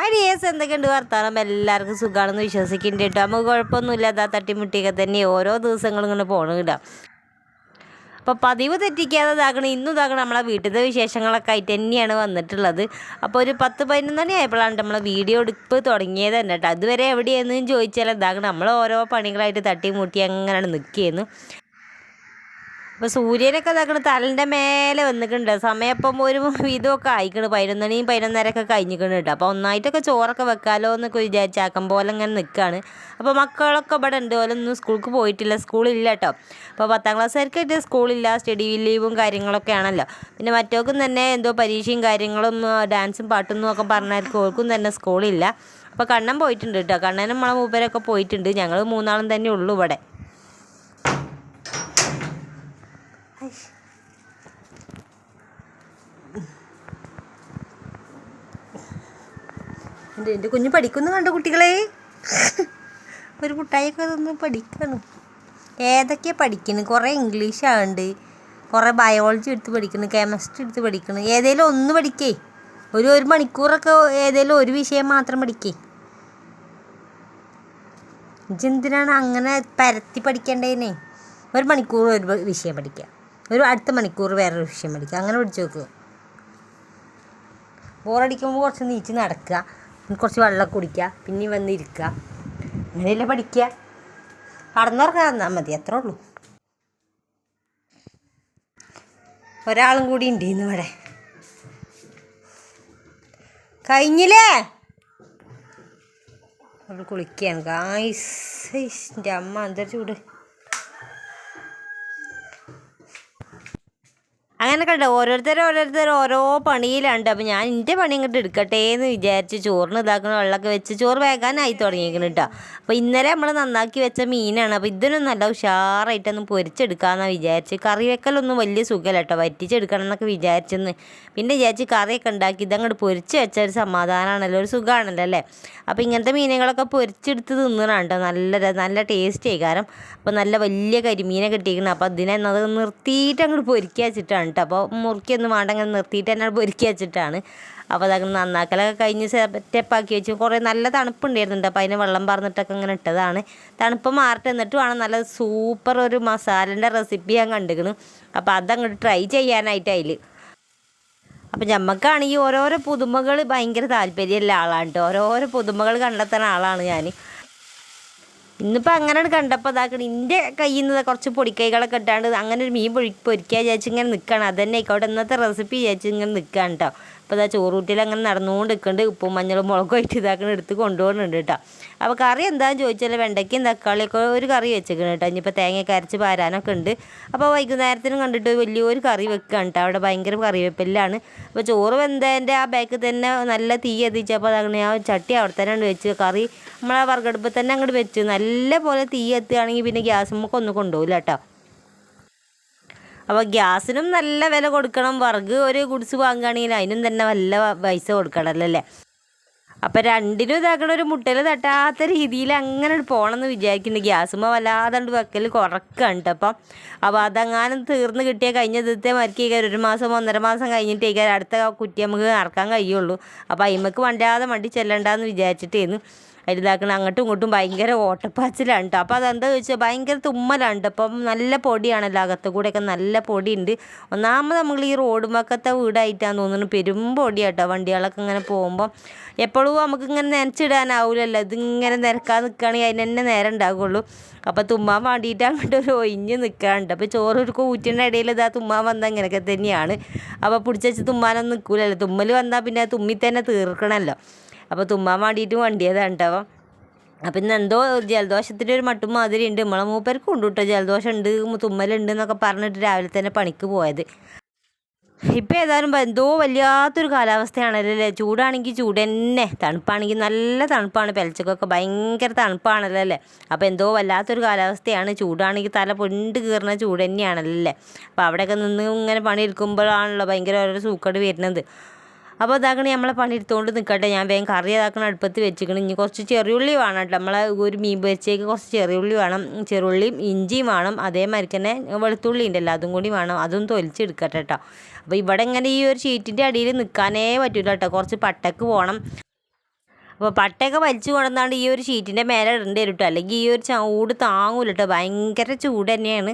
Hi dears എന്തൊക്കെയുണ്ട് വർത്താനം? എല്ലാവർക്കും സുഖമാണെന്ന് വിശ്വസിക്കുന്നുണ്ട് കേട്ടോ. നമുക്ക് കുഴപ്പമൊന്നുമില്ല. അതാ തട്ടിമുട്ടിയൊക്കെ തന്നെ ഓരോ ദിവസങ്ങളും ഇങ്ങനെ പോകണം കേട്ടോ. അപ്പോൾ പതിവ് തെറ്റിക്കാതെ ഇതാക്കണം. ഇന്നും ഇതാക്കണം. നമ്മളെ വീട്ടിലത്തെ വിശേഷങ്ങളൊക്കെ ആയിട്ട് തന്നെയാണ് വന്നിട്ടുള്ളത്. അപ്പോൾ ഒരു പത്ത് പതിനൊന്ന് മണി ആയപ്പോഴാണ് നമ്മളെ വീഡിയോ എടുപ്പ് തുടങ്ങിയത് തന്നെ കേട്ടോ. അതുവരെ എവിടെയെന്ന് ചോദിച്ചാൽ ഇതാക്കണം. നമ്മൾ ഓരോ പണികളായിട്ട് തട്ടി മുട്ടി അങ്ങനെയാണ് നിൽക്കുകയെന്ന് അപ്പോൾ സൂര്യനൊക്കെ ഇതാക്കണ തലന്റെ മേലെ വന്നിട്ടുണ്ട് സമയം ഇപ്പം ഒരു വിധമൊക്കെ ആയിക്കണ്. പതിനൊന്നണിയും പതിനൊന്നരയൊക്കെ കഴിഞ്ഞിക്കണ് കേട്ടോ. അപ്പോൾ ഒന്നായിട്ടൊക്കെ ചോറൊക്കെ വെക്കാലോ എന്നൊക്കെ വിചാരിച്ച അക്കം പോലെ ഇങ്ങനെ നിൽക്കുകയാണ് അപ്പോൾ മക്കളൊക്കെ ഇവിടെ ഉണ്ട്. ഓലൊന്നും സ്കൂൾക്ക് പോയിട്ടില്ല. സ്കൂളില്ല കേട്ടോ. അപ്പോൾ പത്താം ക്ലാസ്സുകാർക്കായിട്ട് സ്കൂളില്ല സ്റ്റഡി ലീവും കാര്യങ്ങളൊക്കെ ആണല്ലോ. പിന്നെ മറ്റോക്കും തന്നെ എന്തോ പരീക്ഷയും കാര്യങ്ങളും ഡാൻസും പാട്ടും ഒക്കെ പറഞ്ഞായിരിക്കും. ഓർക്കും തന്നെ സ്കൂളില്ല അപ്പോൾ കണ്ണൻ പോയിട്ടുണ്ട് കേട്ടോ. കണ്ണനും നമ്മളെ മൂപ്പരൊക്കെ പോയിട്ടുണ്ട്. ഞങ്ങൾ മൂന്നാളും തന്നെ ഉള്ളൂ ഇവിടെ. എന്റെ എന്റെ കുഞ്ഞ് പഠിക്കുന്നു കണ്ടോ കുട്ടികളെ? ഒരു കുട്ടായൊക്കെ ഒന്ന് പഠിക്കണം. ഏതൊക്കെയാണ് പഠിക്കുന്നത് കുറേ ഇംഗ്ലീഷാണ്ട് കുറേ ബയോളജി എടുത്ത് പഠിക്കുന്നു കെമിസ്ട്രി എടുത്ത് പഠിക്കുന്നു ഏതെങ്കിലും ഒന്ന് പഠിക്കേ. ഒരു ഒരു മണിക്കൂറൊക്കെ ഏതെങ്കിലും ഒരു വിഷയം മാത്രം പഠിക്കേ. ഇജെന്തിനാണ് അങ്ങനെ പരത്തി പഠിക്കേണ്ടതിനെ? ഒരു മണിക്കൂർ ഒരു വിഷയം പഠിക്കുക ഒരു അടുത്ത മണിക്കൂർ വേറൊരു വിഷയം പഠിക്കുക അങ്ങനെ പഠിച്ചു നോക്കുക ബോറടിക്കുമ്പോൾ കുറച്ച് നീച്ച് നടക്കുക കുറച്ച് വെള്ളം കുടിക്കുക. പിന്നെ വന്നിരിക്കുക അങ്ങനെയല്ലേ പഠിക്കുക. കടന്നുറങ്ങാൻ തന്നാൽ മതി അത്രേ ഉള്ളൂ. ഒരാളും കൂടി ഉണ്ട് ഇന്ന് ഇവിടെ. കഴിഞ്ഞില്ലേ? അവൾ കുളിക്കുകയാണ്. ഗായ്സ് എന്റെ അമ്മ എന്തൊരു ചൂട് അങ്ങനെ കണ്ടോ? ഓരോരുത്തർ ഓരോരുത്തർ ഓരോ പണിയിലുണ്ട് അപ്പം ഞാൻ എന്റെ പണി ഇങ്ങോട്ട് എടുക്കട്ടെ എന്ന് വിചാരിച്ച് ചോറിന് ഇതാക്കുന്ന വെള്ളമൊക്കെ വെച്ച് ചോറ് വേകാനായി തുടങ്ങിയിരിക്കണം കേട്ടോ അപ്പോൾ ഇന്നലെ നമ്മൾ നന്നാക്കി വെച്ച മീനാണ്. അപ്പോൾ ഇതിനൊന്നും നല്ല ഉഷാറായിട്ടൊന്നും പൊരിച്ചെടുക്കാമെന്നാണ് വിചാരിച്ച്. കറി വെക്കലൊന്നും വലിയ സുഖമല്ല കേട്ടോ വറ്റിച്ചെടുക്കണം എന്നൊക്കെ വിചാരിച്ചെന്ന്. പിന്നെ വിചാരിച്ച് കറിയൊക്കെ ഉണ്ടാക്കി ഇതങ്ങോട്ട് പൊരിച്ച് വെച്ച ഒരു സമാധാനമാണല്ലോ ഒരു സുഖമാണല്ലോ അല്ലേ? അപ്പോൾ ഇങ്ങനത്തെ മീനുകളൊക്കെ പൊരിച്ചെടുത്ത് തിന്നണം കേട്ടോ നല്ല നല്ല ടേസ്റ്റ് ആയി കാരണം അപ്പോൾ നല്ല വലിയ കരിമീനെ കിട്ടിയിരിക്കണം. അപ്പോൾ അതിനെ അത് നിർത്തിയിട്ട് അങ്ങോട്ട് പൊരിക്കുക വെച്ചിട്ടാണ് കേട്ടോ അപ്പോൾ മുറിക്കൊന്നും വേണ്ട അങ്ങനെ നിർത്തിയിട്ട് തന്നെ പൊരിക്കുക വെച്ചിട്ടാണ്. അപ്പോൾ അതങ്ങനെ നന്നാക്കലൊക്കെ കഴിഞ്ഞ് സെറ്റപ്പാക്കി വെച്ചു. കുറേ നല്ല തണുപ്പുണ്ടായിരുന്നുണ്ട്. അപ്പോൾ അതിന് വെള്ളം പറഞ്ഞിട്ടൊക്കെ ഇങ്ങനെ ഇട്ടതാണ്. തണുപ്പ് മാറിട്ട്. എന്നിട്ട് വേണം നല്ല സൂപ്പർ ഒരു മസാലന്റെ റെസിപ്പി ഞാൻ കണ്ടിരിക്കണം. അപ്പോൾ അതങ്ങോട്ട് ട്രൈ ചെയ്യാനായിട്ട് അതിൽ അപ്പം ഞമ്മക്കാണെങ്കിൽ ഓരോരോ പുതുമകൾ ഭയങ്കര താല്പര്യമുള്ള ആളാണ് കേട്ടോ. ഓരോരോ പുതുമകൾ കണ്ടെത്തുന്ന ആളാണ് ഞാൻ. ഇന്നിപ്പോൾ അങ്ങനെയാണ് കണ്ടപ്പോൾ ഇതാക്കണം എന്റെ കയ്യിൽ നിന്ന് കുറച്ച് പൊടിക്കൈകളൊക്കെ ഇട്ടാണ്ട് അങ്ങനെ ഒരു മീൻ പൊരി പൊരിക്കുക ഇങ്ങനെ നിൽക്കുകയാണ് അതന്നെ ആയിക്കോട്ടെ. ഇന്നത്തെ റെസിപ്പി വിചാരിച്ച് ഇങ്ങനെ നിൽക്കുകയാണ് കേട്ടോ അപ്പോൾ ഇതാ ചോറൂട്ടിൽ അങ്ങനെ നടന്നുകൊണ്ട് നിൽക്കുന്നുണ്ട് ഉപ്പും മഞ്ഞളും മുളകും ആയിട്ട് ഇതാക്കണം എടുത്ത് കൊണ്ടുപോകുന്നുണ്ട് കേട്ടോ. അപ്പോൾ കറി എന്താണെന്ന് ചോദിച്ചാൽ വെണ്ടയ്ക്കും തക്കാളിയൊക്കെ ഒരു കറി വെച്ചേക്കണം കേട്ടോ. ഇനിയിപ്പോൾ തേങ്ങയൊക്കെ അരച്ച് പാരാനൊക്കെ ഉണ്ട്. അപ്പോൾ വൈകുന്നേരത്തിനും കണ്ടിട്ട് വലിയൊരു കറി വെക്കുകയാണ് കേട്ടോ. അവിടെ ഭയങ്കര കറിവേപ്പിലാണ്. അപ്പോൾ ചോറ് വെന്തതിന്റെ ആ ബാക്കിൽ തന്നെ നല്ല തീ എത്തിച്ചപ്പോൾ അതങ്ങനെ ആ ചട്ടി അവിടെ തന്നെ വെച്ച് കറി നമ്മൾ ആ വറുകടുപ്പിൽ തന്നെ അങ്ങോട്ട് വെച്ച് നല്ല പോലെ തീ എത്തുകയാണെങ്കിൽ പിന്നെ ഗ്യാസ് നമുക്ക് ഒന്നും കൊണ്ടുപോകില്ല കേട്ടോ. അപ്പോൾ ഗ്യാസിനും നല്ല വില കൊടുക്കണം. വർഗ് ഒരു ഗുഡ്സ് വാങ്ങുകയാണെങ്കിൽ അതിനും തന്നെ നല്ല പൈസ കൊടുക്കണമല്ലോ അല്ലേ രണ്ടിനും ഇതാക്കണ ഒരു മുട്ടയിൽ തട്ടാത്ത രീതിയിൽ അങ്ങനെ പോകണമെന്ന് വിചാരിക്കുന്നുണ്ട്. ഗ്യാസുമ്പോൾ വല്ലാതെ വെക്കൽ കുറക്കാണ് അപ്പം അപ്പോൾ അതങ്ങാനും തീർന്ന് കിട്ടിയ കഴിഞ്ഞ ദിവസത്തെ മരിക്കേക്കാർ ഒരു മാസം ഒന്നര മാസം കഴിഞ്ഞിട്ടേക്കാർ അടുത്ത കുറ്റി നമുക്ക് നടക്കാൻ കഴിയുള്ളൂ. അപ്പോൾ അയിമക്ക് വണ്ടാതെ വണ്ടി ചെല്ലണ്ടെന്ന് വിചാരിച്ചിട്ടേന്ന്. അതിലിതാക്കണം അങ്ങോട്ടും ഇങ്ങോട്ടും ഭയങ്കര ഓട്ടപ്പാച്ചിലാണ് കേട്ടോ അപ്പോൾ അതെന്താ ചോദിച്ചാൽ ഭയങ്കര തുമ്മലാണ് അപ്പം നല്ല പൊടിയാണല്ലോ അകത്ത് കൂടെയൊക്കെ നല്ല പൊടിയുണ്ട്. ഒന്നാമത് നമ്മൾ ഈ റോഡ് മക്കത്തെ വീടായിട്ടാന്ന് തോന്നുന്നു. പെരും പൊടിയാട്ടോ. വണ്ടികളൊക്കെ ഇങ്ങനെ പോകുമ്പോൾ എപ്പോഴും നമുക്ക് ഇങ്ങനെ നനച്ചിടാനാവില്ലല്ലോ ഇതിങ്ങനെ നിരക്കാൻ നിൽക്കുകയാണെങ്കിൽ അതിന് തന്നെ നേരം ഉണ്ടാകുള്ളൂ അപ്പോൾ തുമ്മാൻ വേണ്ടിയിട്ട് അങ്ങോട്ട് ഒരു ഒഴിഞ്ഞ് നിൽക്കാറുണ്ട് അപ്പോൾ ചോറ് ഒരു കൂറ്റിന്റെ ഇടയിൽ ഇതാ തുമ്മാൻ വന്നാൽ ഇങ്ങനെയൊക്കെ തന്നെയാണ്. അപ്പോൾ പിടിച്ചു വെച്ച് തുമ്മാനൊന്നും നിൽക്കില്ലല്ലോ തുമ്മൽ വന്നാൽ പിന്നെ തുമ്മി തന്നെ തീർക്കണമല്ലോ അപ്പോൾ തുമ്മാൻ വേണ്ടിയിട്ട് വണ്ടിയതാണ് കേട്ടോ അപ്പം ഇന്ന് എന്തോ ജലദോഷത്തിന്റെ ഒരു മട്ടും മാതിരി ഉണ്ട് നമ്മളെ മൂപ്പർക്ക് ഉണ്ട് ജലദോഷം ഉണ്ട് തുമ്മലുണ്ട് എന്നൊക്കെ പറഞ്ഞിട്ട് രാവിലെ തന്നെ പണിക്ക് പോയത്. ഇപ്പം ഏതായാലും എന്തോ വല്ലാത്തൊരു കാലാവസ്ഥയാണല്ലോ അല്ലേ? ചൂടാണെങ്കിൽ ചൂട് തന്നെ. തണുപ്പാണെങ്കിൽ നല്ല തണുപ്പാണ്. പെലച്ചക്കൊക്കെ ഭയങ്കര തണുപ്പാണല്ലോ അല്ലേ? അപ്പോൾ എന്തോ വല്ലാത്തൊരു കാലാവസ്ഥയാണ്. ചൂടാണെങ്കിൽ തല പൊണ്ട് കീറുന്ന ചൂട് തന്നെയാണല്ലോ അല്ലേ? അപ്പോൾ അവിടെയൊക്കെ നിന്ന് ഇങ്ങനെ പണി എടുക്കുമ്പോഴാണല്ലോ ഭയങ്കര ഓരോ സൂക്കട് വരുന്നത്. അപ്പോൾ ഇതാക്കണേ നമ്മളെ പണി എടുത്തുകൊണ്ട് നിൽക്കട്ടെ ഞാൻ വേഗം കറി ഇതാക്കണ അടുപ്പത്ത് വെച്ചിക്കണം ഇനി കുറച്ച് ചെറിയുള്ളി വേണം കേട്ടോ. നമ്മളെ ഒരു മീൻ പൊരിച്ചേക്ക് കുറച്ച് ചെറിയുള്ളി വേണം. ചെറുള്ളിയും ഇഞ്ചിയും വേണം. അതേമാതിരി തന്നെ വെളുത്തുള്ളി ഉണ്ടല്ലോ അതും കൂടി വേണം. അതും തൊലിച്ചെടുക്കട്ടെ കേട്ടോ. അപ്പോൾ ഇവിടെ ഇങ്ങനെ ഈ ഒരു ഷീറ്റിന്റെ അടിയിൽ നിൽക്കാനേ പറ്റില്ല കേട്ടോ. കുറച്ച് പട്ടക്ക് പോകണം അപ്പോൾ പട്ടയൊക്കെ വലിച്ചു കൊണ്ടുവന്നാണ്ട് ഈ ഒരു ഷീറ്റിന്റെ മേലെ ഇടേണ്ടി വരും കേട്ടോ. അല്ലെങ്കിൽ ഈ ഒരു ചൂട് താങ്ങൂല കേട്ടോ. ഭയങ്കര ചൂട് തന്നെയാണ്.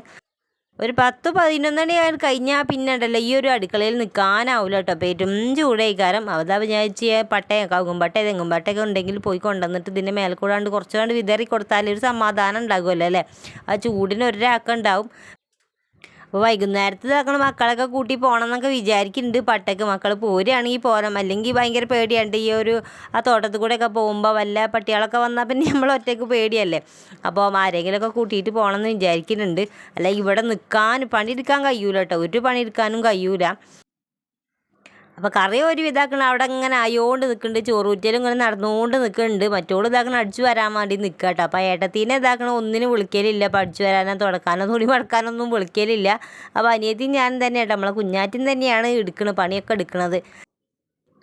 ഒരു പത്ത് പതിനൊന്നണി കഴിഞ്ഞാൽ പിന്നെ ഉണ്ടല്ലോ ഈ ഒരു അടുക്കളയിൽ നിൽക്കാനാവില്ല കേട്ടോ. പെരും ചൂടേക്കാരം. അതാ വിചാരിച്ച് പട്ടയൊക്കെ ആകും. പട്ട തെങ്ങും പട്ടയൊക്കെ ഉണ്ടെങ്കിൽ പോയി കൊണ്ടുവന്നിട്ട് ഇതിന്റെ മേലെ കൂടാണ്ട് കുറച്ചുകൊണ്ട് വിതറി കൊടുത്താൽ ഒരു സമാധാനം ഉണ്ടാകുമല്ലോ അല്ലേ? ആ ചൂടിന് ഒരാൾക്ക് ഉണ്ടാവും. അപ്പോൾ വൈകുന്നേരത്ത് ഇതാക്കണം മക്കളൊക്കെ കൂട്ടി പോകണം എന്നൊക്കെ വിചാരിക്കുന്നുണ്ട് പട്ടയ്ക്ക് മക്കൾ പോരുകയാണെങ്കിൽ പോരാം. അല്ലെങ്കിൽ ഭയങ്കര പേടിയുണ്ട് ഈ ഒരു ആ തോട്ടത്തിൽ കൂടെയൊക്കെ പോകുമ്പോൾ വല്ല പട്ടികളൊക്കെ വന്നാൽ പിന്നെ നമ്മൾ ഒറ്റയ്ക്ക് പേടിയല്ലേ? അപ്പോൾ ആരെങ്കിലുമൊക്കെ കൂട്ടിയിട്ട് പോകണം എന്ന് വിചാരിക്കുന്നുണ്ട് അല്ല ഇവിടെ നിൽക്കാൻ പണിയെടുക്കാൻ കഴിയൂല കേട്ടോ ഒരു പണിയെടുക്കാനും കഴിയൂല. അപ്പോൾ കറി ഒരു ഇതാക്കണം അവിടെ ഇങ്ങനെ ആയോണ്ട് നിൽക്കുന്നുണ്ട് ചോറൂറ്റലും ഇങ്ങനെ നടന്നുകൊണ്ട് നിൽക്കുന്നുണ്ട് മറ്റോട് ഇതാക്കണം അടിച്ചു വരാൻ വേണ്ടി നിൽക്കുക കേട്ടോ അപ്പോൾ ഏട്ടത്തീനെ ഇതാക്കണം ഒന്നിനും വിളിക്കലില്ല. അപ്പോൾ അടിച്ചു വരാനോ തുടക്കാനോ തുണി മടക്കാനൊന്നും വിളിക്കലില്ല. അപ്പോൾ അനിയത്തി ഞാൻ തന്നെ കേട്ടോ നമ്മളെ കുഞ്ഞാറ്റിൻ തന്നെയാണ് എടുക്കുന്നത് പണിയൊക്കെ എടുക്കുന്നത്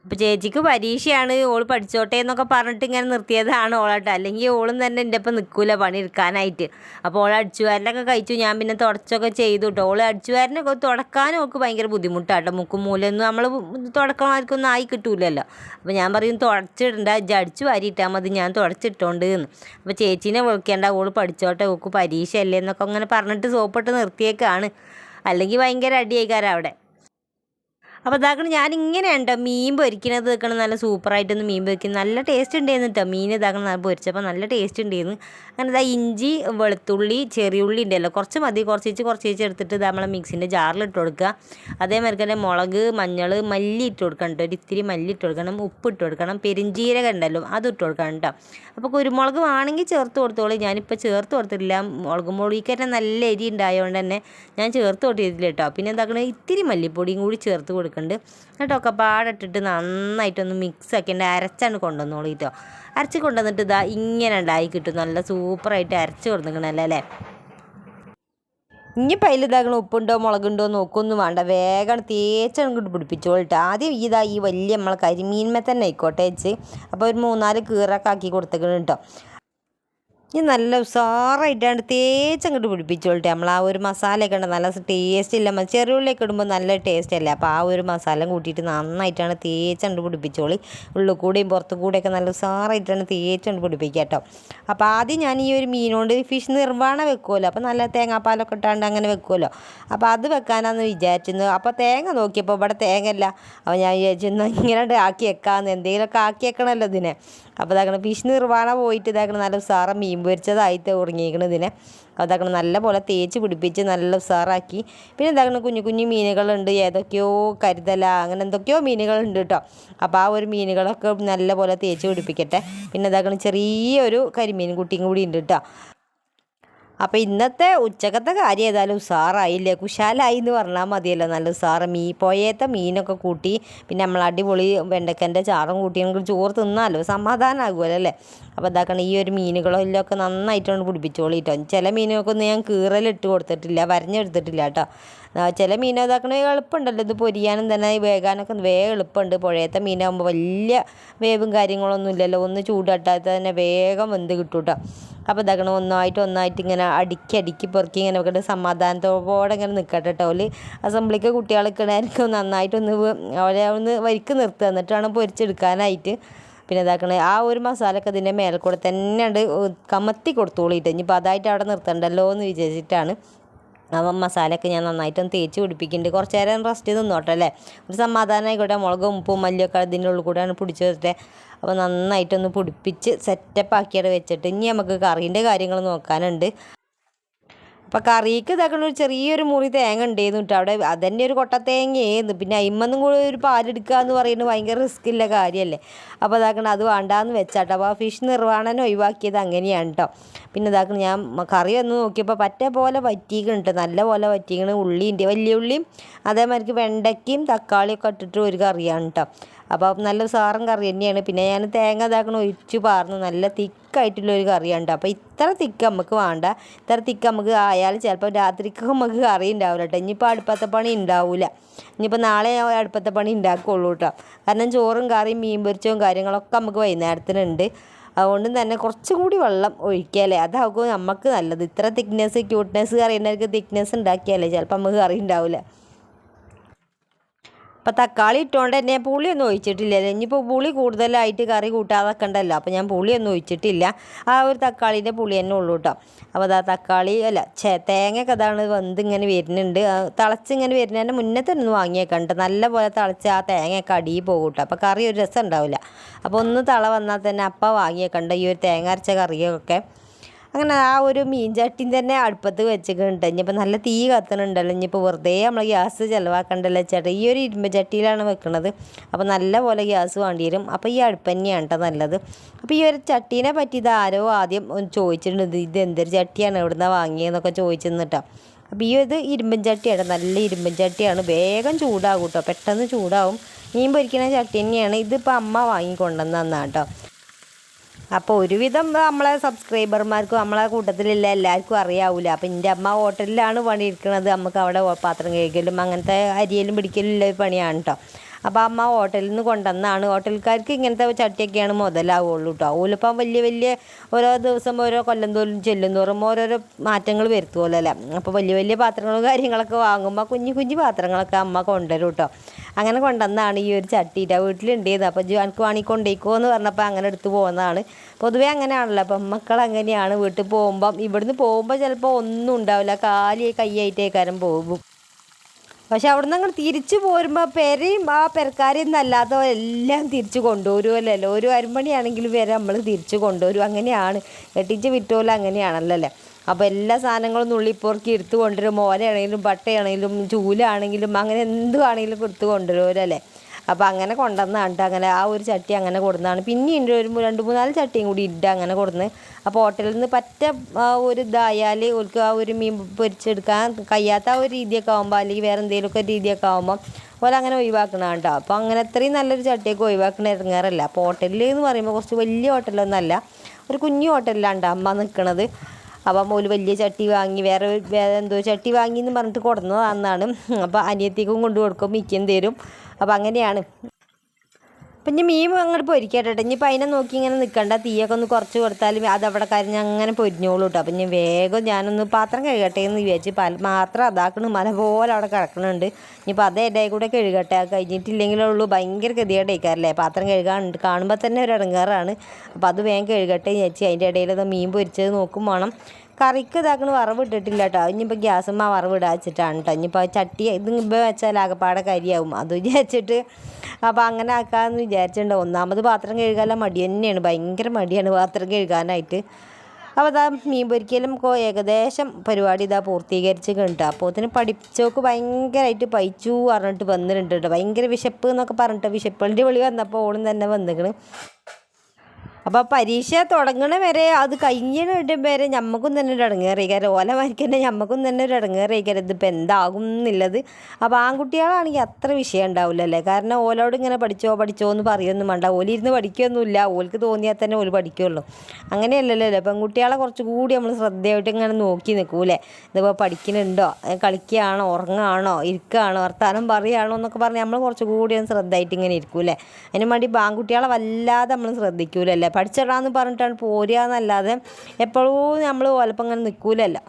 അപ്പോൾ ചേച്ചിക്ക് പരീക്ഷയാണ് ഓൾ പഠിച്ചോട്ടെ എന്നൊക്കെ പറഞ്ഞിട്ട് ഇങ്ങനെ നിർത്തിയതാണ് ഓളാട്ടോ. അല്ലെങ്കിൽ ഓളും തന്നെ എന്റെ ഒപ്പം നിൽക്കൂല പണി എടുക്കാനായിട്ട്. അപ്പോൾ ഓൾ അടിച്ചുവാരനൊക്കെ കഴിച്ചു ഞാൻ പിന്നെ തുടച്ചൊക്കെ ചെയ്തു കേട്ടോ ഓൾ അടിച്ചുവാരനൊക്കെ തുടക്കാനും ഓൾക്ക് ഭയങ്കര ബുദ്ധിമുട്ടാട്ടോ. മുക്കും മൂലൊന്നും നമ്മൾ തുടക്കമാർക്കൊന്നും ആയി കിട്ടൂലല്ലോ. അപ്പോൾ ഞാൻ പറയും തുടച്ചിടണ്ട ഇജ്ജ് അടിച്ചു വാരിയിട്ടാൽ മതി ഞാൻ തുടച്ചിട്ടോണ്ട് എന്ന് അപ്പോൾ ചേച്ചീനെ വിളിക്കേണ്ട ഓൾ പഠിച്ചോട്ടെ ഓൾക്ക് പരീക്ഷയല്ലേ എന്നൊക്കെ അങ്ങനെ പറഞ്ഞിട്ട് സോപ്പിട്ട് നിർത്തിയേക്കാണ്. അല്ലെങ്കിൽ ഭയങ്കര അടിയേക്കാരം അവിടെ. അപ്പോൾ ഇതാക്കണം ഞാൻ ഇങ്ങനെ ഉണ്ടോ മീൻ പൊരിക്കണത് വെക്കണം നല്ല സൂപ്പറായിട്ടൊന്ന് മീൻ പൊരിക്കുന്നത് നല്ല ടേസ്റ്റ് ഉണ്ടായിരുന്നു കേട്ടോ മീൻ ഇതാക്കണം നല്ല പൊരിച്ചപ്പോൾ നല്ല ടേസ്റ്റ് ഉണ്ടായിരുന്നു. അങ്ങനെ ഇതാ ഇഞ്ചി വെളുത്തുള്ളി ചെറിയ ഉള്ളി ഉണ്ടല്ലോ. കുറച്ച് മതി കുറച്ച് വെച്ച് കുറച്ച് വെച്ച് എടുത്തിട്ട് ഇത് നമ്മളെ മിക്സിന്റെ ജാറിൽ ഇട്ട് കൊടുക്കുക. അതേമാതിരി തന്നെ മുളക് മഞ്ഞൾ മല്ലി ഇട്ട് കൊടുക്കണം കേട്ടോ ഒരു ഇത്തിരി മല്ലി ഇട്ട് കൊടുക്കണം ഉപ്പ് ഇട്ട് കൊടുക്കണം പെരിഞ്ചീരകം ഉണ്ടല്ലോ അത് ഇട്ട് കൊടുക്കണം കേട്ടോ അപ്പോൾ കുരുമുളക് വേണമെങ്കിൽ ചേർത്ത് കൊടുത്തോളൂ. ഞാനിപ്പോൾ ചേർത്ത് കൊടുത്തിട്ടില്ല. മുളക് മുളിക്കന്നെ നല്ല എരി ഉണ്ടായതുകൊണ്ട് തന്നെ ഞാൻ ചേർത്ത് കൊടുത്തിട്ടില്ല കേട്ടോ പിന്നെ എന്താക്കണേ ഇത്തിരി മല്ലിപ്പൊടിയും കൂടി ചേർത്ത് കൊടുക്കുന്നുണ്ട്. എന്നിട്ട് ഒക്കെ പാടിട്ടിട്ട് നന്നായിട്ടൊന്ന് മിക്സ് ആക്കിയിട്ട് അരച്ചാണ് കൊണ്ടുവന്നോളൂ കേട്ടോ. അരച്ച് കൊണ്ടുവന്നിട്ട് ഇതാ ഇങ്ങനെ ഉണ്ടായി കിട്ടും. നല്ല സൂപ്പറായിട്ട് അരച്ച് കൊടുത്തിക്കണല്ലോ അല്ലേ? ഇനി അതിൽ ഇതാകണം ഉപ്പുണ്ടോ മുളകുണ്ടോ നോക്കൊന്നും വേണ്ട. വേഗം തേച്ചാണ് ഇങ്ങോട്ട് പിടിപ്പിച്ചോളിട്ട് ആദ്യം ഇതാ ഈ വലിയ നമ്മളെ കരിമീൻമേ തന്നെ ആയിക്കോട്ടെ വെച്ച്. അപ്പോൾ ഒരു മൂന്നാൽ കീറൊക്കെ ആക്കി കൊടുത്തേക്കണം കേട്ടോ. ഇനി നല്ല ഉഷാറായിട്ടാണ് തേച്ച് അങ്ങോട്ട് പിടിപ്പിച്ചോളട്ടെ നമ്മൾ ആ ഒരു മസാലയൊക്കെ ഉണ്ട് നല്ല ടേസ്റ്റ് ഇല്ല. ചെറുള്ളിയൊക്കെ ഇടുമ്പോൾ നല്ല ടേസ്റ്റ് അല്ലേ? അപ്പോൾ ആ ഒരു മസാല കൂട്ടിയിട്ട് നന്നായിട്ടാണ് തേച്ച് കണ്ട് പിടിപ്പിച്ചോളി. ഉള്ളിൽ കൂടെയും പുറത്തു കൂടെയൊക്കെ നല്ല ഉഷാറായിട്ടാണ് തേച്ച് കണ്ട് പിടിപ്പിക്കുക കേട്ടോ. അപ്പോൾ ആദ്യം ഞാൻ ഈ ഒരു മീനുകൊണ്ട് ഫിഷ് നിർവാണ വെക്കുമല്ലോ അപ്പോൾ നല്ല തേങ്ങാപ്പാലൊക്കെ ഇട്ടാണ്ട് അങ്ങനെ വെക്കുമല്ലോ അപ്പോൾ അത് വെക്കാനാന്ന് വിചാരിച്ചിരുന്നു. അപ്പോൾ തേങ്ങ നോക്കിയപ്പോൾ ഇവിടെ തേങ്ങ അല്ല അപ്പോൾ ഞാൻ വിചാരിച്ചിരുന്നു ഇങ്ങനെ ആക്കി വെക്കാമെന്ന് എന്തെങ്കിലുമൊക്കെ ആക്കി വെക്കണമല്ലോ ഇതിനെ. അപ്പോൾ ഇതാക്കണം ഫിഷ് നിർവാണ പോയിട്ട് ഇതാക്കണം നല്ല ഉസാറ മീൻ പൊരിച്ചതായിട്ട് ഉറങ്ങിയിരിക്കണം ഇതിനെ. അതാക്കണം നല്ല പോലെ തേച്ച് പിടിപ്പിച്ച് നല്ല ഉസാറാക്കി. പിന്നെ എന്താക്കണം കുഞ്ഞു കുഞ്ഞു മീനുകളുണ്ട്. ഏതൊക്കെയോ കരുതല അങ്ങനെ എന്തൊക്കെയോ മീനുകളുണ്ട് കേട്ടോ അപ്പോൾ ആ ഒരു മീനുകളൊക്കെ നല്ല പോലെ തേച്ച് പിടിപ്പിക്കട്ടെ. പിന്നെ ചെറിയ ചെറിയൊരു കരിമീൻ കുട്ടിയും കൂടി ഉണ്ട് കേട്ടോ അപ്പോൾ ഇന്നത്തെ ഉച്ചക്കത്തെ കാര്യം ഏതായാലും സാറായില്ലേ കുശാലായി എന്ന് പറഞ്ഞാൽ മതിയല്ലോ. നല്ല സാറ് മീ പോയേത്ത മീനൊക്കെ കൂട്ടി പിന്നെ നമ്മൾ അടിപൊളി വെണ്ടക്കന്റെ ചാറും കൂട്ടി നമുക്ക് ചോറ് തിന്നാലോ? സമാധാനമാകുമല്ലോ അല്ലേ? അപ്പോൾ ഇതാക്കണം ഈ ഒരു മീനുകളെല്ലാം നന്നായിട്ടാണ് പിടിപ്പിച്ചോളിട്ടോ. ചില മീനുകൾക്കൊന്നും ഞാൻ കീറലിട്ട് കൊടുത്തിട്ടില്ല വരഞ്ഞെടുത്തിട്ടില്ല കേട്ടോ. ചില മീൻ ഇതാക്കണ എളുപ്പമുണ്ടല്ലോ. ഇത് പൊരിയാനും തന്നെ വേകാനൊക്കെ വേഗം എളുപ്പമുണ്ട്. പുഴയത്തെ മീനാകുമ്പോൾ വലിയ വേവും കാര്യങ്ങളൊന്നും ഇല്ലല്ലോ ഒന്ന് ചൂടാട്ടാത്ത തന്നെ വേഗം വെന്ത് കിട്ടും കേട്ടോ അപ്പോൾ ഇതാക്കണം ഒന്നായിട്ട് ഒന്നായിട്ട് ഇങ്ങനെ അടുക്കി അടുക്കി പെറുക്കി ഇങ്ങനെ വെക്കട്ടെ സമാധാനത്തോടെ ഇങ്ങനെ നിൽക്കട്ടെ കേട്ടോ ഓൽ അസംബ്ലിക്ക് ആയിരിക്കും നന്നായിട്ടൊന്ന് അവരെ ഒന്ന് വരിക്ക് നിർത്തുക. എന്നിട്ടാണ് പൊരിച്ചെടുക്കാനായിട്ട് പിന്നെ ഇതാക്കണേ. ആ ഒരു മസാലയൊക്കെ ഇതിന്റെ മേലെ കൂടെ തന്നെ ഉണ്ട് കമത്തി കൊടുത്തോളിയിട്ട് ഇനിയിപ്പോൾ അതായിട്ട് അവിടെ നിർത്തണ്ടല്ലോ എന്ന് വിചാരിച്ചിട്ടാണ്. അപ്പം മസാലയൊക്കെ ഞാൻ നന്നായിട്ടൊന്ന് തേച്ച് പിടിപ്പിക്കുന്നുണ്ട്. കുറച്ച് നേരം റെസ്റ്റ് നിന്നോട്ടെ അല്ലേ? ഒരു സമാധാനമായിക്കോട്ടെ മുളകും ഉപ്പും മല്ലിയൊക്കെ അതിന്റെ ഉള്ളിൽ കൂടെയാണ് പിടിച്ച് വരട്ടെ. അപ്പോൾ നന്നായിട്ടൊന്ന് പിടിപ്പിച്ച് സെറ്റപ്പ് ആക്കിയത് വെച്ചിട്ട് ഇനി നമുക്ക് കറീന്റെ കാര്യങ്ങൾ നോക്കാനുണ്ട്. അപ്പോൾ കറിക്ക് ഇതാക്കണ ഒരു ചെറിയൊരു മുറി തേങ്ങ ഉണ്ടായിരുന്നു കേട്ടോ. അവിടെ അതന്നെ ഒരു കൊട്ട തേങ്ങയായിരുന്നു പിന്നെ അയിമ്മന്നും കൂടി ഒരു പാലെടുക്കുക എന്ന് പറയുന്നത് ഭയങ്കര റിസ്ക് ഉള്ള കാര്യമല്ലേ? അപ്പോൾ ഇതാക്കണം അത് വേണ്ടാന്ന് വെച്ചാട്ടോ. അപ്പോൾ ആ ഫിഷ് നിർവഹണം ഒഴിവാക്കിയത് അങ്ങനെയാണ് കേട്ടോ. പിന്നെ ഇതാക്കണം. ഞാൻ കറി വന്ന് നോക്കിയപ്പോൾ പറ്റ പോലെ വറ്റിക്കണിട്ട് നല്ല പോലെ വറ്റിക്കണ് ഉള്ളിന്റെ വലിയ ഉള്ളിയും അതേമാതിരി വെണ്ടയ്ക്കയും തക്കാളിയൊക്കെ ഇട്ടിട്ട് ഒരു കറിയാണ് കേട്ടോ അപ്പോൾ നല്ല സാറും കറി തന്നെയാണ്. പിന്നെ ഞാൻ തേങ്ങ ഇതാക്കണം ഒഴിച്ച് പാർന്ന്. നല്ല തിക്കായിട്ടുള്ള ഒരു കറിയാണ് അപ്പോൾ ഇത്ര തിക്ക് നമുക്ക് വേണ്ട. ഇത്ര തിക്ക് നമുക്ക് ആയാൽ ചിലപ്പോൾ രാത്രിക്ക് നമുക്ക് കറി ഉണ്ടാവില്ല കേട്ടോ ഇനിയിപ്പോൾ അടുപ്പത്തെ പണി ഉണ്ടാവില്ല ഇനിയിപ്പോൾ നാളെ അടുപ്പത്തെ പണി ഉണ്ടാക്കുള്ളൂ കേട്ടോ കാരണം ചോറും കറിയും മീൻ പൊരിച്ചതും കാര്യങ്ങളൊക്കെ നമുക്ക് വൈകുന്നേരത്തിനുണ്ട് അതുകൊണ്ട് തന്നെ കുറച്ചും കൂടി വെള്ളം ഒഴിക്കാല്ലേ? അതാകും നമുക്ക് നല്ലത്. ഇത്ര തിക്നെസ് ക്യൂട്ട്നെസ് കറിയുന്നവർക്ക് തിക്നെസ് ഉണ്ടാക്കിയാലേ ചിലപ്പോൾ നമുക്ക് കറി ഉണ്ടാവില്ല അപ്പം തക്കാളി ഇട്ടുകൊണ്ട് തന്നെ പുളിയൊന്നും ഒഴിച്ചിട്ടില്ല ഇനിയിപ്പോൾ പുളി കൂടുതലായിട്ട് കറി കൂട്ടാതൊക്കെ ഉണ്ടല്ലോ അപ്പോൾ ഞാൻ പുളിയൊന്നും ഒഴിച്ചിട്ടില്ല. ആ ഒരു തക്കാളീന്റെ പുളി തന്നെ ഉള്ളൂ കേട്ടോ അപ്പോൾ അതാ തക്കാളി അല്ല ചേ തേങ്ങയൊക്കെ അതാണ് വെന്ത് ഇങ്ങനെ വരുന്നുണ്ട്. തിളച്ചിങ്ങനെ വരുന്നതിന്റെ മുന്നേ തന്നെ ഒന്ന് വാങ്ങിയേക്കണ്ട് നല്ല പോലെ തിളച്ച് ആ തേങ്ങയൊക്കെ അടിയിൽ പോകും കേട്ടോ അപ്പോൾ കറി ഒരു രസം ഉണ്ടാവില്ല. അപ്പോൾ ഒന്ന് തള വന്നാൽ തന്നെ അപ്പം വാങ്ങിയേക്കണ്ട ഈ ഒരു തേങ്ങ അരച്ച കറിയൊക്കെ. അങ്ങനെ ആ ഒരു മീൻ ചട്ടി തന്നെ അടുപ്പത്ത് വെച്ചിട്ടുണ്ട്. ഇനിയിപ്പോൾ നല്ല തീ കത്തണുണ്ടല്ലോ. ഇനിയിപ്പോൾ വെറുതെ നമ്മൾ ഗ്യാസ് ചിലവാക്കണ്ടല്ലോ ചേട്ടാ. ഈ ഒരു ഇരുമ്പ് ചട്ടിയിലാണ് വെക്കുന്നത് അപ്പോൾ നല്ല പോലെ ഗ്യാസ് വേണ്ടി വരും. അപ്പോൾ ഈ അടുപ്പ് തന്നെയാണ് കേട്ടോ നല്ലത്. അപ്പോൾ ഈ ഒരു ചട്ടീനെ പറ്റി ഇത് ആരോ ആദ്യം ചോദിച്ചിട്ടുണ്ട്. ഇത് എന്തൊരു ചട്ടിയാണ്? എവിടുന്ന വാങ്ങിയതെന്നൊക്കെ ചോദിച്ചിരുന്നിട്ടോ അപ്പോൾ ഈ ഇത് ഇരുമ്പൻ ചട്ടിയാണ്. നല്ല ഇരുമ്പൻ ചട്ടിയാണ്. വേഗം ചൂടാകും കേട്ടോ പെട്ടെന്ന് ചൂടാവും. മീൻ പൊരിക്കുന്ന ചട്ടി തന്നെയാണ് ഇതിപ്പോൾ അമ്മ വാങ്ങിക്കൊണ്ടുവന്നാണ് കേട്ടോ അപ്പോൾ ഒരുവിധം നമ്മളെ സബ്സ്ക്രൈബർമാർക്കും നമ്മളെ കൂട്ടത്തിലുള്ള എല്ലാവർക്കും അറിയാവില്ല അപ്പം എന്റെ അമ്മ ഹോട്ടലിലാണ് പണിയെടുക്കുന്നത് നമുക്ക് അവിടെ പാത്രം കഴുകലും അങ്ങനത്തെ അരിയലും പിടിക്കലും ഉള്ള പണിയാണ് കേട്ടോ അപ്പോൾ അമ്മ ഹോട്ടലിൽ നിന്ന് കൊണ്ടുവന്നാണ് ഹോട്ടൽക്കാർക്ക് ഇങ്ങനത്തെ ചട്ടിയൊക്കെയാണ് മുതലാവുള്ളൂ കേട്ടോ ഓലിപ്പം വലിയ വലിയ ഓരോ ദിവസം ഓരോ കൊല്ലം തോറും ചെല്ലും തോറും ഓരോരോ മാറ്റങ്ങൾ വരുത്തുമല്ലോ അപ്പോൾ വലിയ വലിയ പാത്രങ്ങളും കാര്യങ്ങളൊക്കെ വാങ്ങുമ്പോൾ കുഞ്ഞു കുഞ്ഞു പാത്രങ്ങളൊക്കെ അമ്മ കൊണ്ടുവരും കേട്ടോ അങ്ങനെ കൊണ്ടുവന്നാണ് ഈ ഒരു ചട്ടിയിട്ട് വീട്ടിലുണ്ടേത് അപ്പോൾ ജുവാൻക്ക് വാങ്ങി കൊണ്ടേക്കോ എന്ന് പറഞ്ഞപ്പോൾ അങ്ങനെ എടുത്തു പോകുന്നതാണ് പൊതുവേ അങ്ങനെയാണല്ലോ. അപ്പം മക്കൾ അങ്ങനെയാണ് വീട്ടിൽ പോകുമ്പം ഇവിടുന്ന് പോകുമ്പോൾ ചിലപ്പോൾ ഒന്നും ഉണ്ടാവില്ല. കാലി കൈയായിട്ടേക്കാരം പോകും. പക്ഷെ അവിടെ നിന്ന് അങ്ങ് തിരിച്ചു പോരുമ്പോൾ പെരയും ആ പെരക്കാരെയും എന്നല്ലാത്തവരെല്ലാം തിരിച്ചു കൊണ്ടുവരുമല്ലോ ഒരു അരമണിയാണെങ്കിലും വരെ നമ്മൾ തിരിച്ചു കൊണ്ടുവരും. അങ്ങനെയാണ്. കെട്ടിച്ച് വിറ്റോല അങ്ങനെയാണല്ലോ അല്ലേ അപ്പോൾ എല്ലാ സാധനങ്ങളും നുള്ളിപ്പൊറുക്കി എടുത്തു കൊണ്ടുവരും. മോലയാണെങ്കിലും പട്ടയാണെങ്കിലും ചൂലാണെങ്കിലും അങ്ങനെ എന്തുവാണെങ്കിലും എടുത്ത് കൊണ്ടുവരുമല്ലേ അപ്പോൾ അങ്ങനെ കൊണ്ടുവന്നാണ്ട് അങ്ങനെ ആ ഒരു ചട്ടി അങ്ങനെ കൊടുന്നതാണ്. പിന്നെയുണ്ട് ഒരു രണ്ട് മൂന്നാൽ ചട്ടിയും കൂടി ഇട്ട് അങ്ങനെ കൊടുന്ന്. അപ്പോൾ ഹോട്ടലിൽ നിന്ന് പറ്റ ഒരു ഇതായാൽ ഓർക്ക് ആ ഒരു മീൻ പൊരിച്ചെടുക്കാൻ കഴിയാത്ത ആ ഒരു രീതിയൊക്കെ ആകുമ്പോൾ അല്ലെങ്കിൽ വേറെ എന്തെങ്കിലുമൊക്കെ രീതിയൊക്കെ ആകുമ്പോൾ പോലെ അങ്ങനെ ഒഴിവാക്കണാണ്ടോ അപ്പോൾ അങ്ങനെ അത്രയും നല്ലൊരു ചട്ടിയൊക്കെ ഒഴിവാക്കണ ഇറങ്ങാറല്ല. അപ്പോൾ ഹോട്ടലിൽ എന്ന് പറയുമ്പോൾ കുറച്ച് വലിയ ഹോട്ടലൊന്നുമല്ല ഒരു കുഞ്ഞു ഹോട്ടലിലാണ് അമ്മ നിൽക്കണത് അപ്പം ഒരു വലിയ ചട്ടി വാങ്ങി വേറെ വേറെ എന്തോ ചട്ടി വാങ്ങി എന്ന് പറഞ്ഞിട്ട് കൊടുന്നതാണെന്നാണ് അപ്പോൾ അനിയത്തിക്കും കൊണ്ടു കൊടുക്കും മിക്കും തരും. അപ്പോൾ അങ്ങനെയാണ്. അപ്പം ഇനി മീൻ അങ്ങോട്ട് പൊരിക്കട്ടെ. ഇനിയിപ്പോൾ അതിനെ നോക്കി ഇങ്ങനെ നിൽക്കണ്ട തീയൊക്കെ ഒന്ന് കുറച്ച് കൊടുത്താലും അത് അവിടെ കരിഞ്ഞ് അങ്ങനെ പൊരിഞ്ഞോളൂ കേട്ടോ അപ്പം ഇനി വേഗം ഞാനൊന്ന് പാത്രം കഴുകട്ടെ എന്ന് വിചാരിച്ച് പല മാത്രം അതാക്കണ്. മല പോലെ അവിടെ കിടക്കണുണ്ട്. ഇനിയിപ്പോൾ അതേ ഇടയിൽ കൂടെ കഴുകട്ടെ. അത് കഴിഞ്ഞിട്ടില്ലെങ്കിലേ ഉള്ളൂ. ഭയങ്കര ഗതികേടായിക്കാരല്ലേ പാത്രം കഴുകാനുണ്ട് കാണുമ്പോൾ തന്നെ ഒരു ഇറങ്ങാറാണ് അപ്പോൾ അത് വേഗം കഴുകട്ടെ വിചാരിച്ച് അതിന്റെ ഇടയിൽ അത് മീൻ പൊരിച്ചത് നോക്കും വേണം. കറിക്ക് ഇതാക്കണ വറവ് ഇട്ടിട്ടില്ല കേട്ടോ ഇനിയിപ്പോൾ ഗ്യാസുമ്മ വറവ് കേട്ടോ ഇനിയിപ്പോൾ ചട്ടി ഇത് ഇപ്പം വെച്ചാൽ ആകപ്പാടെ കരിയാവും. അത് വിചാരിച്ചിട്ട് അപ്പോൾ അങ്ങനെ ആക്കാമെന്ന് വിചാരിച്ചിട്ടുണ്ട്. ഒന്നാമത് പാത്രം കഴുകാനുള്ള മടി തന്നെയാണ്. ഭയങ്കര മടിയാണ് പാത്രം കഴുകാനായിട്ട്. അപ്പോൾ അതാ മീൻ പൊരിക്കലും ഏകദേശം പരിപാടി ഇതാ പൂർത്തീകരിച്ച് കണ്ടു അപ്പോൾ ഇതിന് പഠിച്ചോക്ക് ഭയങ്കരമായിട്ട് പൈച്ചു പറഞ്ഞിട്ട് വന്നിട്ടുണ്ട് ഭയങ്കര വിശപ്പ് എന്നൊക്കെ പറഞ്ഞിട്ട് വിശപ്പളിന്റെ വിളി വന്നപ്പോൾ ഓളും തന്നെ വന്നിക്കണ്. അപ്പോൾ പരീക്ഷ തുടങ്ങണ വരെ അത് കഴിഞ്ഞിട്ട് വരെ ഞമ്മക്കും തന്നെ ഒരു ഇടങ്ങേറിയിക്കാരം. ഓല മരിക്കന്നെ ഞമ്മക്കും തന്നെ ഒരു ഇടങ്ങേറിയിക്കാരം. ഇതിപ്പോൾ എന്താകും എന്നുള്ളത്. അപ്പോൾ ആൺകുട്ടികളാണെങ്കിൽ അത്ര വിഷയം ഉണ്ടാവില്ലല്ലേ? കാരണം ഓലോട് ഇങ്ങനെ പഠിച്ചോ പഠിച്ചോ എന്ന് പറയൊന്നും വേണ്ട. ഓലിരുന്ന് പഠിക്കുകയൊന്നുമില്ല ഓൽക്ക് തോന്നിയാൽ തന്നെ ഓൽ പഠിക്കുള്ളൂ. അങ്ങനെയല്ലല്ലോ പെൺകുട്ടികളെ കുറച്ചുകൂടി നമ്മൾ ശ്രദ്ധയായിട്ട് ഇങ്ങനെ നോക്കി നിൽക്കൂലേ ഇതിപ്പോൾ പഠിക്കുന്നുണ്ടോ? കളിക്കുകയാണോ? ഉറങ്ങുകയാണോ? ഇരിക്കുകയാണോ? വർത്താനം പറയുകയാണോ എന്നൊക്കെ പറഞ്ഞ് നമ്മൾ കുറച്ചുകൂടി ഒന്ന് ശ്രദ്ധയായിട്ട് ഇങ്ങനെ ഇരിക്കൂലേ അതിന് വേണ്ടി ആൺകുട്ടികളെ വല്ലാതെ നമ്മൾ ശ്രദ്ധിക്കൂലല്ലേ? പഠിച്ചിടാന്ന് പറഞ്ഞിട്ടാണ് പോരുക എന്നല്ലാതെ എപ്പോഴും നമ്മൾ ഓലപ്പം അങ്ങനെ നിൽക്കൂലല്ലോ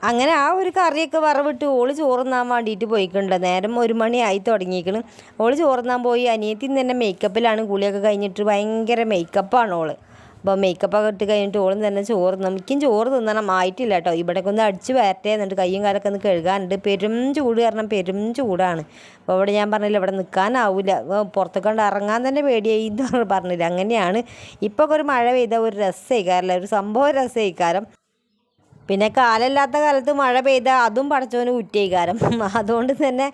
അങ്ങനെ ആ ഒരു കറിയൊക്കെ വറവിട്ട് ഓൾ ചോറുന്നാൻ വേണ്ടിയിട്ട് പോയിട്ടുണ്ട് നേരം ഒരു മണിയായി തുടങ്ങിയിരിക്കണം ഓൾ ചോറുന്നാൻ പോയി. അനിയത്തി തന്നെ മേക്കപ്പിലാണ് കുളിയൊക്കെ കഴിഞ്ഞിട്ട് ഭയങ്കര മേക്കപ്പാണ് ഓൾ. അപ്പോൾ മേക്കപ്പൊക്കെ ഇട്ട് കഴിഞ്ഞിട്ട് ഓളും തന്നെ ചോറ് നമുക്കും മിക്കും ചോറ് തിന്നണം. ആയിട്ടില്ല കേട്ടോ. ഇവിടേക്ക് ഒന്ന് അടിച്ച് വരട്ടെ എന്നിട്ട് കയ്യും കാലൊക്കെ ഒന്ന് കഴുകാനുണ്ട്. പെരും ചൂട് കാരണം പെരും ചൂടാണ്. അപ്പോൾ ഇവിടെ ഞാൻ പറഞ്ഞില്ല ഇവിടെ നിൽക്കാനാവില്ല പുറത്തൊക്കെ കൊണ്ട് ഇറങ്ങാൻ തന്നെ പേടിയായി എന്ന് പറഞ്ഞില്ല. അങ്ങനെയാണ്. ഇപ്പോൾ ഒരു മഴ പെയ്താൽ ഒരു രസമായി. കാരണം ഒരു സംഭവം രസമായിക്കാരം പിന്നെ കാലമില്ലാത്ത കാലത്ത് മഴ പെയ്താൽ അതും പടച്ചവന് കുറ്റയിക്കാരം അതുകൊണ്ട് തന്നെ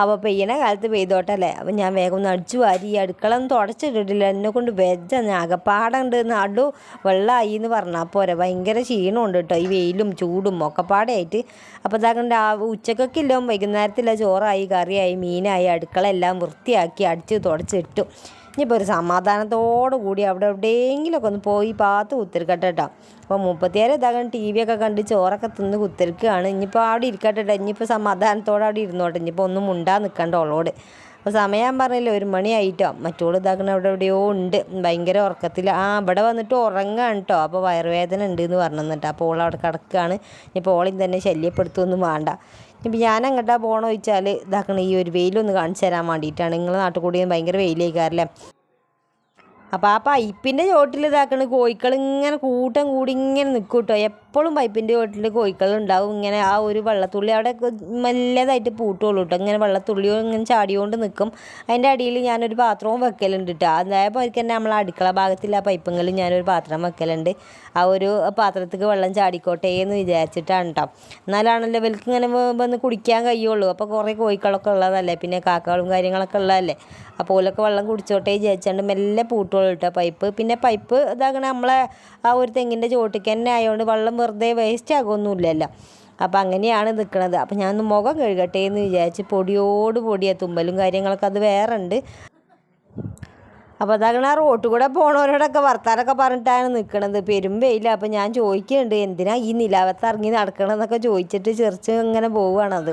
അവ പെയ്യണ കാലത്ത് പെയ്തോട്ടല്ലേ? അപ്പം ഞാൻ വേഗം ഒന്ന് അടിച്ചു വാരി ഈ അടുക്കള ഒന്നും തുടച്ചിട്ടിട്ടില്ല. എന്നെ കൊണ്ട് വെജ അകപ്പാടുണ്ട് നടു വെള്ളമായി എന്ന് പറഞ്ഞാൽ പോരെ. ഭയങ്കര ക്ഷീണമുണ്ട് കേട്ടോ. ഈ വെയിലും ചൂടും ഒക്കെ ആയിട്ട് അപ്പോൾ ഇതാകണ്ട ആ ഉച്ചക്കൊക്കെ ഇല്ല വൈകുന്നേരത്തില്ല. ചോറായി കറിയായി മീനായി അടുക്കള എല്ലാം വൃത്തിയാക്കി അടിച്ച് തുടച്ചിട്ടു. ഇനിയിപ്പോൾ ഒരു സമാധാനത്തോടു കൂടി അവിടെ എവിടെയെങ്കിലുമൊക്കെ ഒന്ന് പോയി പാത്ത് കുത്തിരിക്കട്ടെ കേട്ടോ അപ്പോൾ മുപ്പത്തിയേറെ ഇതാകണം ടി വി ഒക്കെ കണ്ട് ചോറൊക്കെ തിന്ന് കുത്തിരിക്കുകയാണ്. ഇനിയിപ്പോൾ അവിടെ ഇരിക്കട്ടെ കേട്ടോ ഇനിയിപ്പോൾ സമാധാനത്തോടെ അവിടെ ഇരുന്നോട്ടെ. ഇനിയിപ്പോൾ ഒന്നും മുണ്ടാ നിൽക്കണ്ട ഉള്ളോട് അപ്പോൾ സമയം പറഞ്ഞില്ല ഒരു മണിയായിട്ടോ മറ്റോൾ ഇതാക്കണ അവിടെ എവിടെയോ ഉണ്ട്. ഭയങ്കര ഉറക്കത്തിൽ ആ ഇവിടെ വന്നിട്ട് ഉറങ്ങാണ് കേട്ടോ അപ്പോൾ വയറുവേദന ഉണ്ട് എന്ന് പറഞ്ഞു അപ്പോൾ ഓൾ അവിടെ കിടക്കുകയാണ്. ഇനിയിപ്പോൾ ഓളിൽ തന്നെ ശല്യപ്പെടുത്തുമൊന്നും വേണ്ട. ഇപ്പം ഞാൻ അങ്ങോട്ടാ പോകണമെന്ന് ചോദിച്ചാൽ ഇതാക്കണം ഈ ഒരു വെയിലൊന്ന് കാണിച്ചു തരാൻ വേണ്ടിയിട്ടാണ്. നിങ്ങളെ നാട്ടിൽ കൂടി ഭയങ്കര വെയിലേക്കാരല്ലേ? അപ്പോൾ ആ പൈപ്പിന്റെ ചോട്ടിൽ ഇതാക്കണ കോഴിക്കൾ ഇങ്ങനെ കൂട്ടം കൂടി ഇങ്ങനെ നിൽക്കും കേട്ടോ എപ്പോഴും പൈപ്പിന്റെ ചോട്ടിൽ കോഴിക്കളുണ്ടാവും ഇങ്ങനെ ആ ഒരു വെള്ളത്തുള്ളി അവിടെ മെല്ലതായിട്ട് പൂട്ടുള്ളൂ കേട്ടോ ഇങ്ങനെ വെള്ളത്തുള്ളി ഇങ്ങനെ ചാടിയോണ്ട് നിൽക്കും അതിന്റെ അടിയിൽ ഞാനൊരു പാത്രവും വെക്കലുണ്ട് കേട്ടോ അതേപോലെ തന്നെ നമ്മൾ അടുക്കള ഭാഗത്തിൽ ആ പൈപ്പുകളിൽ ഞാനൊരു പാത്രം വെക്കലുണ്ട്. ആ ഒരു പാത്രത്തേക്ക് വെള്ളം ചാടിക്കോട്ടെ എന്ന് വിചാരിച്ചിട്ടാണ് കേട്ടോ എന്നാലാണല്ലോ ഇവർക്ക് ഇങ്ങനെ വന്ന് കുടിക്കാൻ കഴിയുള്ളൂ. അപ്പോൾ കുറേ കോഴിക്കളൊക്കെ ഉള്ളതല്ലേ? പിന്നെ കാക്കകളും കാര്യങ്ങളൊക്കെ ഉള്ളതല്ലേ? അപ്പോൾ ഓലൊക്കെ വെള്ളം കുടിച്ചോട്ടെ വിചാരിച്ചാണ്ട് മെല്ലെ പൂട്ടുള്ളൂ കേട്ടോ പൈപ്പ്. പിന്നെ പൈപ്പ് ഇതാകണ നമ്മളെ ആ ഒരു തെങ്ങിന്റെ ചോട്ടിക്ക് തന്നെ ആയതുകൊണ്ട് വെള്ളം വെറുതെ വേസ്റ്റ് ആകുമൊന്നുമില്ലല്ലോ അപ്പോൾ അങ്ങനെയാണ് നിൽക്കുന്നത് അപ്പോൾ ഞാൻ ഒന്ന് മുഖം കഴുകട്ടെ എന്ന് വിചാരിച്ച് പൊടിയോട് പൊടിയ തുമ്പലും കാര്യങ്ങളൊക്കെ അത് വേറെ ഉണ്ട് അപ്പോൾ അതങ്ങനെ ആ റോട്ടിൽ കൂടെ പോണവരോടൊക്കെ വർത്താനൊക്കെ പറഞ്ഞിട്ടാണ് നിൽക്കണത് പെരും വെയില. അപ്പോൾ ഞാൻ ചോദിക്കുന്നുണ്ട് എന്തിനാ ഈ നിലാവത്ത് ഇറങ്ങി നടക്കണമെന്നൊക്കെ ചോദിച്ചിട്ട് ചെറിച്ച് ഇങ്ങനെ പോവുകയാണത്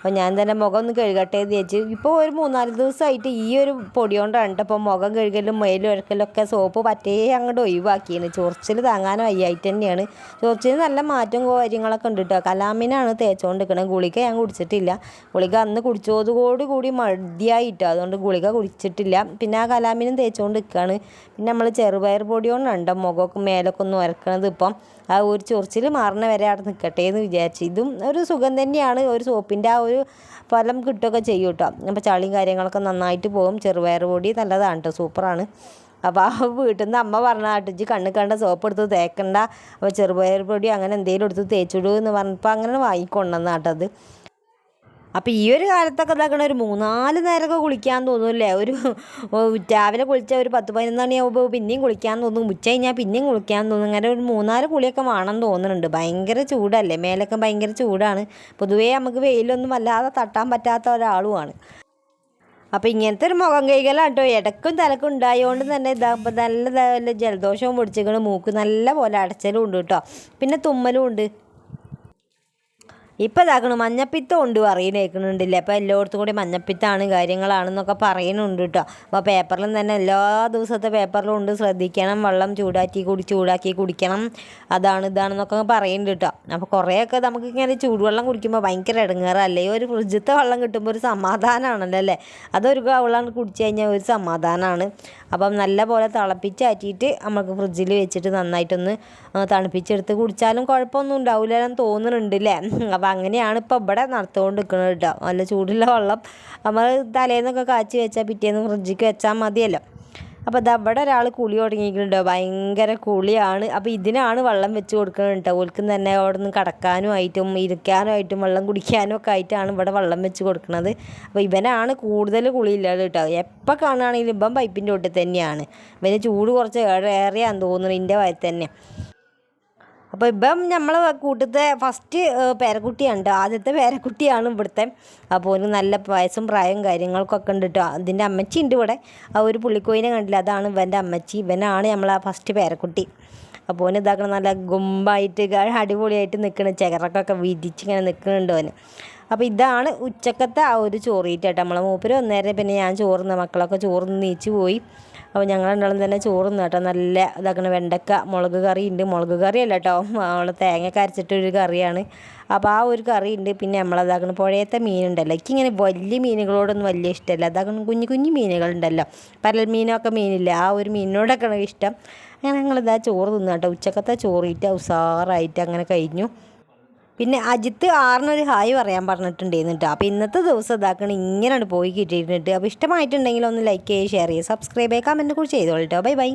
അപ്പോൾ ഞാൻ തന്നെ മുഖം ഒന്ന് കഴുകട്ടെ എന്ന് ചോദിച്ചു ഇപ്പോൾ ഒരു മൂന്നാൽ ദിവസമായിട്ട് ഈ ഒരു പൊടി കൊണ്ടാണ് അപ്പോൾ മുഖം കഴുകലും മേലും ഉഴക്കലൊക്കെ സോപ്പ് പറ്റേ അങ്ങോട്ട് ഒഴിവാക്കിയാണ് ചൊറിച്ചിൽ താങ്ങാനും വയ്യായിട്ട് തന്നെയാണ്. ചൊറിച്ചിൽ നല്ല മാറ്റം കാര്യങ്ങളൊക്കെ ഉണ്ട് കേട്ടോ കലാമിനാണ് തേച്ചുകൊണ്ട് നിൽക്കുന്നത് ഗുളിക ഞാൻ കുടിച്ചിട്ടില്ല. ഗുളിക അന്ന് കുടിച്ചതോടുകൂടി കൂടി മടിയായിട്ടോ അതുകൊണ്ട് ഗുളിക കുടിച്ചിട്ടില്ല. പിന്നെ ആ കലാമിനും തേച്ചുകൊണ്ട് നിൽക്കുകയാണ് പിന്നെ നമ്മൾ ചെറുപയർ പൊടി കൊണ്ടുണ്ടോ മുഖമൊക്കെ മേലൊക്കെ ഒന്ന് ഉരക്കണത് ഇപ്പം. ആ ഒരു ചൊറിച്ചിൽ മാറണ വരെ അവിടെ നിൽക്കട്ടെ എന്ന് വിചാരിച്ചു. ഇതും ഒരു സുഖം തന്നെയാണ്. ഒരു സോപ്പിന്റെ ആ ഫലം കിട്ടുകയൊക്കെ ചെയ്യും കേട്ടോ. അപ്പോൾ ചളിയും കാര്യങ്ങളൊക്കെ നന്നായിട്ട് പോകും. ചെറുപയർ പൊടി നല്ലതാണ് കേട്ടോ. സൂപ്പറാണ്. അപ്പോൾ ആ വീട്ടിൽ നിന്ന് അമ്മ പറഞ്ഞ ആട്ടിച്ച് കണ്ണ് കണ്ട സോപ്പ് എടുത്ത് തേക്കണ്ട. അപ്പോൾ ചെറുപയർ പൊടി അങ്ങനെ എന്തെങ്കിലും എടുത്ത് തേച്ചിടൂ എന്ന് പറഞ്ഞപ്പോൾ അങ്ങനെ വാങ്ങിക്കൊണ്ടെന്ന് കേട്ടത് അപ്പോൾ ഈ ഒരു കാലത്തൊക്കെ ഇതാക്കണ ഒരു മൂന്നാൽ നേരമൊക്കെ കുളിക്കാൻ തോന്നുമല്ലേ ഒരു രാവിലെ കുളിച്ച ഒരു പത്ത് പതിനൊന്ന് മണിയാകുമ്പോൾ പിന്നെയും കുളിക്കാൻ തോന്നും ഉച്ച കഴിഞ്ഞാൽ പിന്നെയും കുളിക്കാൻ തോന്നും. അങ്ങനെ ഒരു മൂന്നാൽ കുളിയൊക്കെ വേണം തോന്നുന്നുണ്ട്. ഭയങ്കര ചൂടല്ലേ? മേലൊക്കെ ഭയങ്കര ചൂടാണ്. പൊതുവേ നമുക്ക് വെയിലൊന്നും അല്ലാതെ തട്ടാൻ പറ്റാത്ത ഒരാളുമാണ്. അപ്പോൾ ഇങ്ങനത്തെ ഒരു മുഖം കൈകളാണ് കേട്ടോ ഇടക്കും തലക്കും ഉണ്ടായതുകൊണ്ട് തന്നെ ഇതാ ഇപ്പം നല്ല നല്ല ജലദോഷവും പിടിച്ചിങ്ങനെ മൂക്ക് നല്ല പോലെ അടച്ചലും ഉണ്ട് കേട്ടോ. പിന്നെ തുമ്മലും ഉണ്ട്. ഇപ്പം ഇതാക്കണു മഞ്ഞപ്പിത്തം ഉണ്ട് പറയുന്നേക്കുന്നുണ്ടല്ലേ അപ്പോൾ എല്ലായിടത്തും കൂടി മഞ്ഞപ്പിത്തമാണ് കാര്യങ്ങളാണെന്നൊക്കെ പറയുന്നുണ്ട് കേട്ടോ അപ്പോൾ പേപ്പറിലും തന്നെ എല്ലാ ദിവസത്തെ പേപ്പറിലും ഉണ്ട്. ശ്രദ്ധിക്കണം. വെള്ളം ചൂടാക്കി കുടി ചൂടാക്കി കുടിക്കണം. അതാണ് ഇതാണെന്നൊക്കെ പറയുന്നുണ്ട് കേട്ടോ അപ്പോൾ കുറേയൊക്കെ നമുക്ക് ഇങ്ങനെ ചൂടുവെള്ളം കുടിക്കുമ്പോൾ ഭയങ്കര ഇടങ്ങേറല്ലേ ഒരു ഫ്രിഡ്ജത്തെ വെള്ളം കിട്ടുമ്പോൾ ഒരു സമാധാനമാണല്ലോ അല്ലേ? അതൊരു വെള്ളം കുടിച്ചു കഴിഞ്ഞാൽ ഒരു സമാധാനമാണ് അപ്പം നല്ല പോലെ തിളപ്പിച്ചാറ്റിയിട്ട് നമുക്ക് ഫ്രിഡ്ജിൽ വെച്ചിട്ട് നന്നായിട്ടൊന്ന് തണുപ്പിച്ചെടുത്ത് കുടിച്ചാലും കുഴപ്പമൊന്നും ഉണ്ടാവില്ല തോന്നുന്നുണ്ട് അല്ലേ അപ്പം അങ്ങനെയാണ് ഇപ്പോൾ ഇവിടെ നടത്തുകൊണ്ട് നിൽക്കുന്നത് കേട്ടോ നല്ല ചൂടുള്ള വെള്ളം. നമ്മൾ തലേന്നൊക്കെ കാച്ചി വെച്ചാൽ പിറ്റേന്ന് ഫ്രിഡ്ജിക്ക് വെച്ചാൽ മതിയല്ലോ. അപ്പോൾ ഇതാ ഇവിടെ ഒരാൾ കുളി തുടങ്ങിയിട്ടുണ്ടോ ഭയങ്കര കുളിയാണ്. അപ്പോൾ ഇതിനാണ് വെള്ളം വെച്ച് കൊടുക്കുന്നത് കേട്ടോ ഓൽക്കും തന്നെ അവിടെ നിന്ന് കടക്കാനുമായിട്ടും ആയിട്ടും ഇരിക്കാനും വെള്ളം കുടിക്കാനും ഒക്കെ ആയിട്ടാണ് ഇവിടെ വെള്ളം വെച്ച് കൊടുക്കുന്നത്. അപ്പോൾ ഇവനാണ് കൂടുതൽ കുളിയില്ലാതെ കേട്ടോ എപ്പോൾ കാണുകയാണെങ്കിലും ഇപ്പം പൈപ്പിന്റെ ഒട്ടിൽ തന്നെയാണ്. ഇവന് ചൂട് കുറച്ച് ഏറെയാന്ന് തോന്നുന്നു. ഇതിന്റെ വയറ്റ് തന്നെ. അപ്പോൾ ഇപ്പം നമ്മൾ കൂട്ടത്തെ ഫസ്റ്റ് പേരക്കുട്ടിയുണ്ട്. ആദ്യത്തെ പേരക്കുട്ടിയാണ് ഇവിടുത്തെ. അപ്പോൾ ഒരു നല്ല വയസ്സും പ്രായവും കാര്യങ്ങൾക്കൊക്കെ ഉണ്ട് കേട്ടോ അതിന്റെ അമ്മച്ചി ഉണ്ട് ഇവിടെ. ആ ഒരു പുള്ളിക്കോയിനെ കണ്ടില്ല. അതാണ് ഇവന്റെ അമ്മച്ചി. ഇവനാണ് നമ്മളെ ഫസ്റ്റ് പേരക്കുട്ടി. അപ്പോൾ ഇതാക്കണം നല്ല ഗുമ്പായിട്ട് അടിപൊളിയായിട്ട് നിൽക്കണം ചികറക്കൊക്കെ വിരിച്ചിങ്ങനെ നിൽക്കുന്നുണ്ട് ഓന്. അപ്പോൾ ഇതാണ് ഉച്ചക്കത്തെ ആ ഒരു ചോറീറ്റ് കേട്ടോ നമ്മളെ മൂപ്പര് വന്നേരം പിന്നെ ഞാൻ ചോറുന്ന മക്കളൊക്കെ ചോറുന്ന് നീച്ച് പോയി. അപ്പോൾ ഞങ്ങൾ തന്നെ ചോറുന്ന കേട്ടോ. നല്ല ഇതാക്കണ വെണ്ടക്ക മുളക് കറി ഉണ്ട് മുളക് കറി അല്ല കേട്ടോ നമ്മൾ തേങ്ങ കരച്ചിട്ടൊരു കറിയാണ്. അപ്പോൾ ആ ഒരു കറി ഉണ്ട് പിന്നെ നമ്മളതാക്കണം പുഴയത്തെ മീനുണ്ടല്ലോ. എനിക്കിങ്ങനെ വലിയ മീനുകളോടൊന്നും വലിയ ഇഷ്ടമല്ല അതാക്കണം കുഞ്ഞു കുഞ്ഞു മീനുകളുണ്ടല്ലോ. പരൽ മീനൊക്കെ മീനില്ല? ആ ഒരു മീനിനോടൊക്കെയാണ് ഇഷ്ടം. അങ്ങനെ ഞങ്ങളിതാ ചോറ് തിന്നു കേട്ടോ. ഉച്ചക്കത്തെ ചോറിയിട്ട് ഉസാറായിട്ട് അങ്ങനെ കഴിഞ്ഞു. പിന്നെ അജിത്ത് ആറിനൊരു ഹായ് പറയാൻ പറഞ്ഞിട്ടുണ്ടായിരുന്നു കേട്ടോ അപ്പോൾ ഇന്നത്തെ ദിവസം ഇതാക്കണം ഇങ്ങനെയാണ് പോയി കിട്ടിയിട്ടുണ്ട് അപ്പോൾ ഇഷ്ടമായിട്ടുണ്ടെങ്കിൽ ഒന്ന് ലൈക്ക് ചെയ്യുക ഷെയർ ചെയ്യുക സബ്സ്ക്രൈബ് ചെയ്യുക കമന്റ് കൂടി ചെയ്തോളൂ കേട്ടോ ബൈ ബൈ